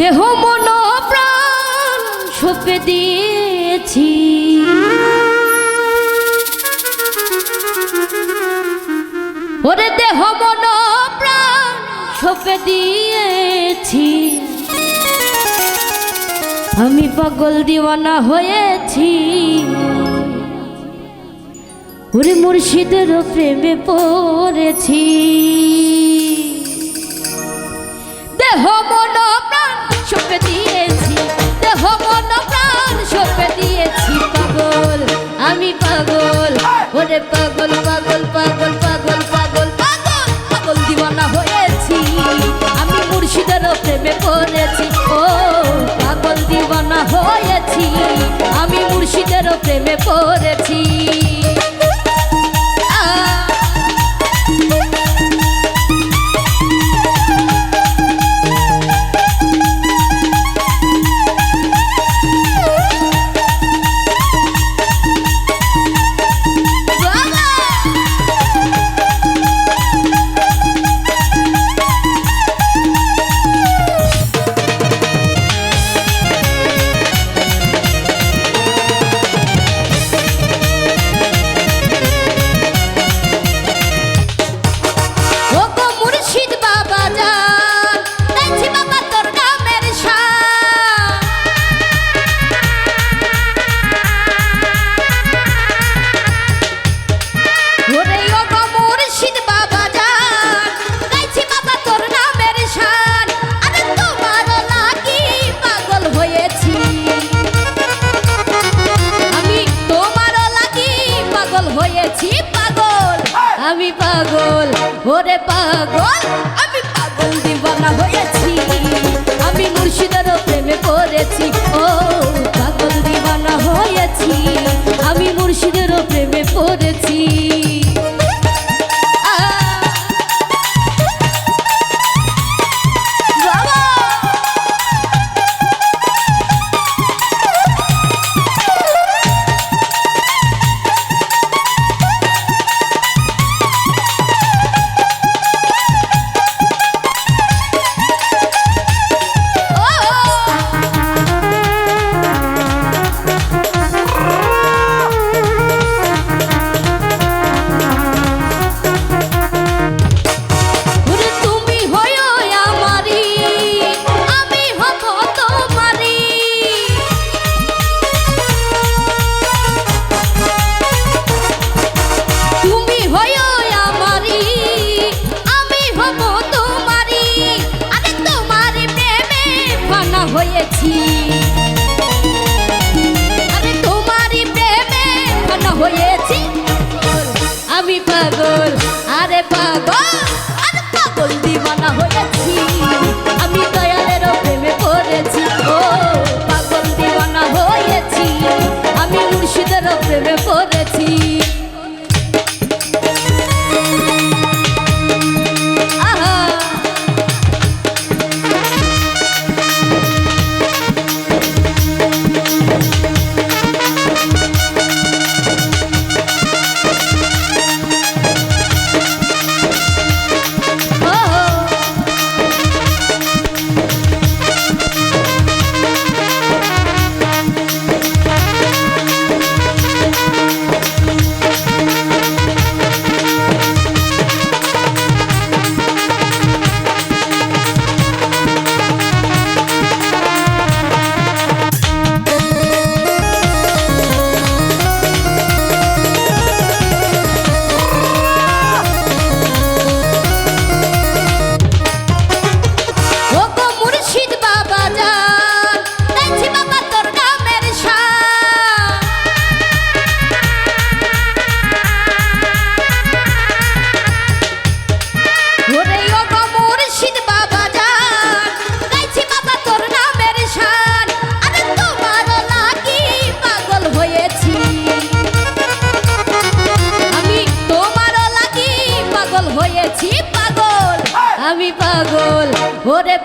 দেহ মন প্রাণ সপে দিয়েছি। ওরে দেহ মন প্রাণ সপে দিয়েছি। আমি পাগল দিওয়ানা হয়েছি। ওরে মুর্শিদের প্রেমে পড়েছি। আমি মুর্শিদেরও প্রেমে পড়ে পাগল হয়েছি পাগল। আমি পাগল, ওরে পাগল। আমি পাগল দিবানা হয়েছি। আমি মুর্শিদারও প্রেমে পড়ে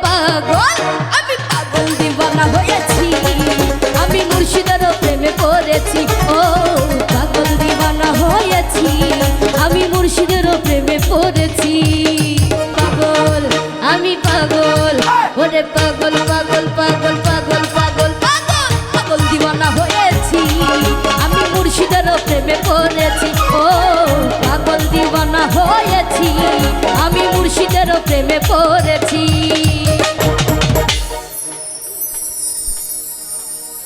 পাগল? আমি পাগল দিবানা হয়েছি। আমি মুর্শিদারও প্রেমে পড়েছি। ও, পাগল দিবানা হয়েছি। আমি মুর্শিদেরও প্রেমে পড়েছি। পাগল, আমি পাগল। ওরে পাগল পাগল পাগল পাগল পাগল পাগল। পাগল দিবানা হয়েছি। আমি মুর্শিদারও প্রেমে পড়েছি। ও, পাগল দিবানা হয়েছি। আমি মুর্শিদেরও প্রেমে পড়েছি।